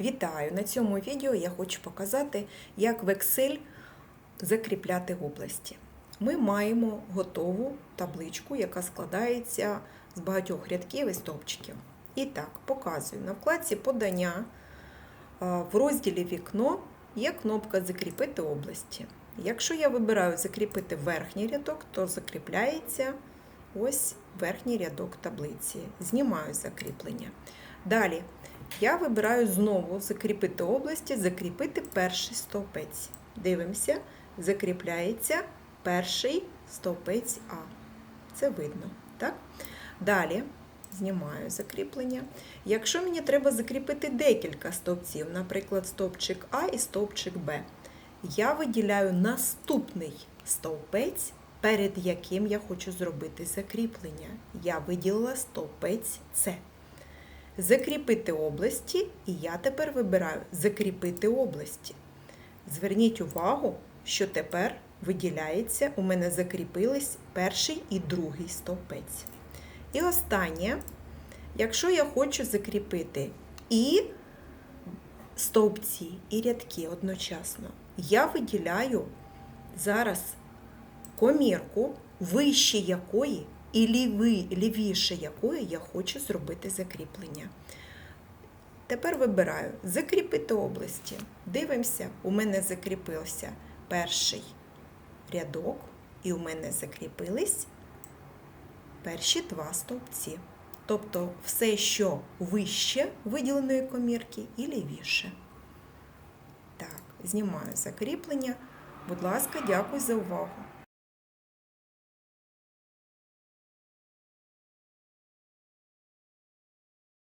Вітаю! На цьому відео я хочу показати, як в Excel закріпляти області. Ми маємо готову табличку, яка складається з багатьох рядків і стовпчиків. І так, показую. На вкладці подання в розділі Вікно є кнопка Закріпити області. Якщо я вибираю закріпити верхній рядок, то закріпляється ось верхній рядок таблиці. Знімаю закріплення. Далі я вибираю знову закріпити області, закріпити перший стовпець. Дивимося, закріпляється перший стовпець А. Це видно, так? Далі знімаю закріплення. Якщо мені треба закріпити декілька стовпців, наприклад, стовпчик А і стовпчик Б, я виділяю наступний стовпець, перед яким я хочу зробити закріплення. Я виділила стовпець С. Закріпити області, і я тепер вибираю закріпити області. Зверніть увагу, що тепер виділяється, у мене закріпились перший і другий стовпець. І останнє, якщо я хочу закріпити і стовпці, і рядки одночасно, я виділяю зараз комірку, вище якої і ліви, лівіше якої я хочу зробити закріплення. Тепер вибираю закріпити області. Дивимося, у мене закріпився перший рядок, і у мене закріпились перші два стовпці. Тобто все, що вище виділеної комірки, і лівіше. Так, знімаю закріплення. Будь ласка, дякую за увагу.